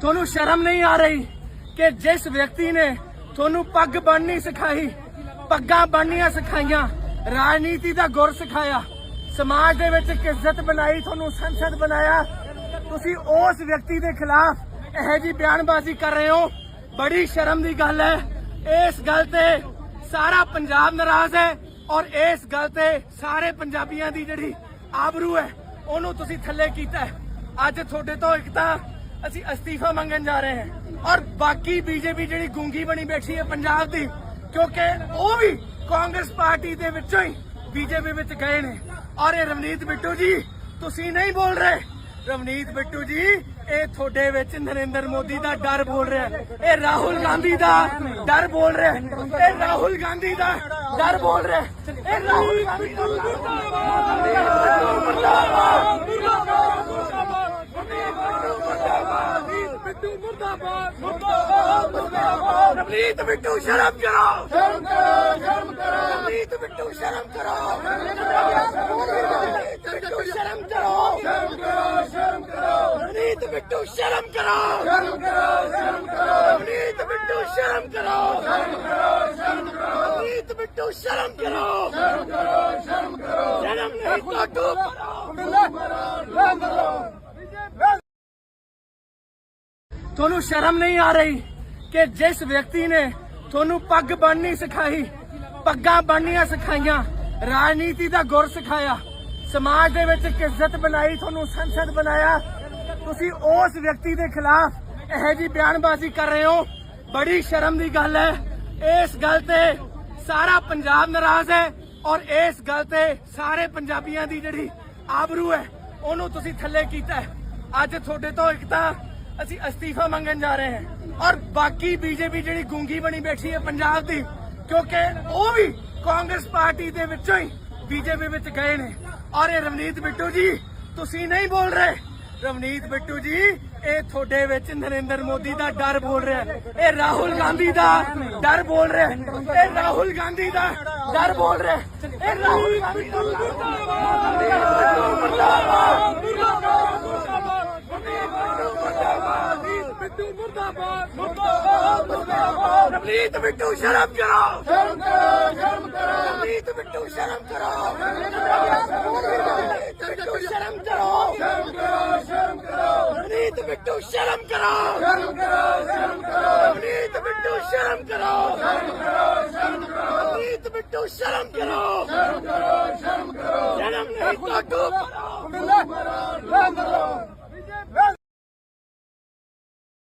ਤੁਹਾਨੂੰ ਸ਼ਰਮ ਨਹੀਂ ਆ ਰਹੀ ਕਿ ਜਿਸ ਵਿਅਕਤੀ ਨੇ ਤੁਹਾਨੂੰ ਪੱਗ ਬੰਨਣੀ ਸਿਖਾਈ, ਪੱਗਾਂ ਬੰਨਣੀਆਂ ਸਿਖਾਈਆਂ, ਰਾਜਨੀਤੀ ਦਾ ਗੁਰ ਸਿਖਾਇਆ, ਸਮਾਜ ਦੇ ਵਿੱਚ ਇੱਜ਼ਤ ਬਣਾਈ, ਤੁਹਾਨੂੰ ਸੰਸਦ ਬਣਾਇਆ, ਤੁਸੀਂ ਉਸ ਵਿਅਕਤੀ ਦੇ ਖਿਲਾਫ ਇਹੋ ਜੀ ਬਿਆਨਬਾਜ਼ੀ ਕਰ ਰਹੇ ਹੋ। ਬੜੀ ਸ਼ਰਮ ਦੀ ਗੱਲ ਹੈ। ਇਸ ਗੱਲ ਤੇ ਸਾਰਾ ਪੰਜਾਬ ਨਾਰਾਜ਼ ਹੈ ਔਰ ਇਸ ਗੱਲ ਤੇ ਸਾਰੇ ਪੰਜਾਬੀਆਂ ਦੀ ਜਿਹੜੀ ਆਬਰੂ ਹੈ, ਉਹਨੂੰ ਤੁਸੀਂ ਥੱਲੇ ਕੀਤਾ ਅੱਜ ਤੁਹਾਡੇ ਤੋਂ ਇੱਕ ਤਾਂ ਅਸੀਂ ਅਸਤੀਫਾ ਮੰਗਣ ਜਾ ਰਹੇ ਹਾਂ। ਔਰ ਬਾਕੀ ਬੀਜੇਪੀ ਜਿਹੜੀ ਗੁੰਗੀ ਬਣੀ ਬੈਠੀ ਹੈ ਪੰਜਾਬ ਦੀ, ਕਿਉਂਕਿ ਉਹ ਵੀ ਕਾਂਗਰਸ ਪਾਰਟੀ ਦੇ ਵਿੱਚੋਂ ਹੀ ਬੀਜੇਪੀ ਵਿੱਚ ਗਏ ਨੇ। ਔਰ ਇਹ ਰਵਨੀਤ ਬਿੱਟੂ ਜੀ, ਤੁਸੀਂ ਨਹੀਂ ਬੋਲ ਰਹੇ। ਰਵਨੀਤ ਬਿੱਟੂ ਜੀ, ਇਹ ਤੁਹਾਡੇ ਵਿੱਚ ਨਰਿੰਦਰ ਮੋਦੀ ਦਾ ਡਰ ਬੋਲ ਰਿਹਾ ਇਹ ਰਾਹੁਲ ਗਾਂਧੀ ਦਾ ਡਰ ਬੋਲ ਰਿਹਾ ਇਹ ਰਾਹੁਲ ਗਾਂਧੀ ਦਾ ਡਰ ਬੋਲ ਰਿਹਾ ਇਹ ਰਾਹੁਲ ਗਾਂਧੀ ਦਾ ਬਿੱਟੂ ਮੁਰਦਾਬਾਦ ਮੁਰਦਾਬਾਦ ਰਵਨੀਤ ਬਿੱਟੂ ਸ਼ਰਮ ਕਰੋ ਸ਼ਰਮ ਕਰੋ ਸ਼ਰਮ ਕਰੋ ਰਵਨੀਤ ਬਿੱਟੂ ਸ਼ਰਮ ਕਰੋ ਰਵਨੀਤ ਬਿੱਟੂ ਸ਼ਰਮ ਕਰੋ ਸ਼ਰਮ ਕਰੋ ਸ਼ਰਮ ਕਰੋ ਰਵਨੀਤ ਬਿੱਟੂ ਸ਼ਰਮ ਕਰੋ ਸ਼ਰਮ ਕਰੋ ਸ਼ਰਮ ਕਰੋ ਰਵਨੀਤ ਬਿੱਟੂ ਸ਼ਰਮ ਕਰੋ ਸ਼ਰਮ ਕਰੋ ਸ਼ਰਮ ਕਰੋ ਰਵਨੀਤ ਬਿੱਟੂ ਸ਼ਰਮ ਕਰੋ ਸ਼ਰਮ ਕਰੋ ਸ਼ਰਮ ਕਰੋ ਸ਼ਰਮ ਨਹੀਂ ਤੁਹਾਨੂੰ ਕਰੋ ਤੁਹਾਨੂੰ ਸ਼ਰਮ ਨਹੀਂ ਆ ਰਹੀ ਕਿ ਜਿਸ ਵਿਅਕਤੀ ਨੇ ਤੁਹਾਨੂੰ ਪੱਗ ਬੰਨਣੀ ਸਿਖਾਈ, ਪੱਗਾਂ ਬੰਨਣੀਆਂ ਸਿਖਾਈਆਂ, ਰਾਜਨੀਤੀ ਦਾ ਗੁਰ ਸਿਖਾਇਆ, ਸਮਾਜ ਦੇ ਵਿੱਚ ਇੱਕ ਬਣਾਈ, ਤੁਹਾਨੂੰ ਸੰਸਦ ਬਣਾਇਆ, ਤੁਸੀਂ ਉਸ ਵਿਅਕਤੀ ਦੇ ਖਿਲਾਫ ਇਹੋ ਜੀ ਬਿਆਨਬਾਜ਼ੀ ਕਰ ਰਹੇ ਹੋ। ਬੜੀ ਸ਼ਰਮ ਦੀ ਗੱਲ ਹੈ। ਇਸ ਗੱਲ ਤੇ ਸਾਰਾ ਪੰਜਾਬ ਨਾਰਾਜ਼ ਹੈ ਔਰ ਇਸ ਗੱਲ ਤੇ ਸਾਰੇ ਪੰਜਾਬੀਆਂ ਦੀ ਜਿਹੜੀ ਆਬਰੂ ਹੈ, ਉਹਨੂੰ ਤੁਸੀਂ ਥੱਲੇ ਕੀਤਾ ਅੱਜ ਤੁਹਾਡੇ ਤੋਂ ਇੱਕ ਤਾਂ ਅਸੀਂ ਅਸਤੀਫਾ ਮੰਗਣ ਜਾ ਰਹੇ ਹਾਂ। ਔਰ ਬਾਕੀ ਬੀਜੇਪੀ ਜਿਹੜੀ ਗੂੰਗੀ ਬਣੀ ਬੈਠੀ ਹੈ ਪੰਜਾਬ ਦੀ, ਕਿਉਂਕਿ ਉਹ ਵੀ ਕਾਂਗਰਸ ਪਾਰਟੀ ਦੇ ਵਿੱਚੋਂ ਹੀ ਬੀਜੇਪੀ ਵਿੱਚ ਗਏ ਨੇ। ਔਰ ਇਹ ਰਵਨੀਤ ਬਿੱਟੂ ਜੀ, ਤੁਸੀਂ ਨਹੀਂ ਬੋਲ ਰਹੇ। ਰਵਨੀਤ ਬਿੱਟੂ ਜੀ, ਇਹ ਤੁਹਾਡੇ ਵਿੱਚ ਨਰਿੰਦਰ ਮੋਦੀ ਦਾ ਡਰ ਬੋਲ ਰਿਹਾ ਇਹ ਰਾਹੁਲ ਗਾਂਧੀ ਦਾ ਡਰ ਬੋਲ ਰਿਹਾ ਇਹ ਰਾਹੁਲ ਗਾਂਧੀ ਦਾ ਡਰ ਬੋਲ ਰਿਹਾ ਇਹ ਰਾਹੁਲ ਗਾਂਧੀ ਦਾ ਬਿੱਟੂ ਮੁਰਦਾਬਾਦ ਮੁਰਦਾਬਾਦ ਮੁਰਦਾਬਾਦ ਰਵਨੀਤ ਬਿੱਟੂ ਸ਼ਰਮ ਕਰੋ ਸ਼ਰਮ ਕਰੋ ਸ਼ਰਮ ਕਰੋ ਰਵਨੀਤ ਬਿੱਟੂ ਸ਼ਰਮ ਕਰੋ ਰਵਨੀਤ ਬਿੱਟੂ ਸ਼ਰਮ ਕਰੋ ਸ਼ਰਮ ਕਰੋ ਸ਼ਰਮ ਕਰੋ ਰਵਨੀਤ ਬਿੱਟੂ ਸ਼ਰਮ ਕਰੋ ਸ਼ਰਮ ਕਰੋ ਸ਼ਰਮ ਕਰੋ ਰਵਨੀਤ ਬਿੱਟੂ ਸ਼ਰਮ ਕਰੋ ਸ਼ਰਮ ਕਰੋ ਸ਼ਰਮ ਕਰੋ ਰਵਨੀਤ ਬਿੱਟੂ ਸ਼ਰਮ ਕਰੋ ਸ਼ਰਮ ਕਰੋ ਸ਼ਰਮ ਕਰੋ ਸ਼ਰਮ ਨਹੀਂ ਤੁਹਾਨੂੰ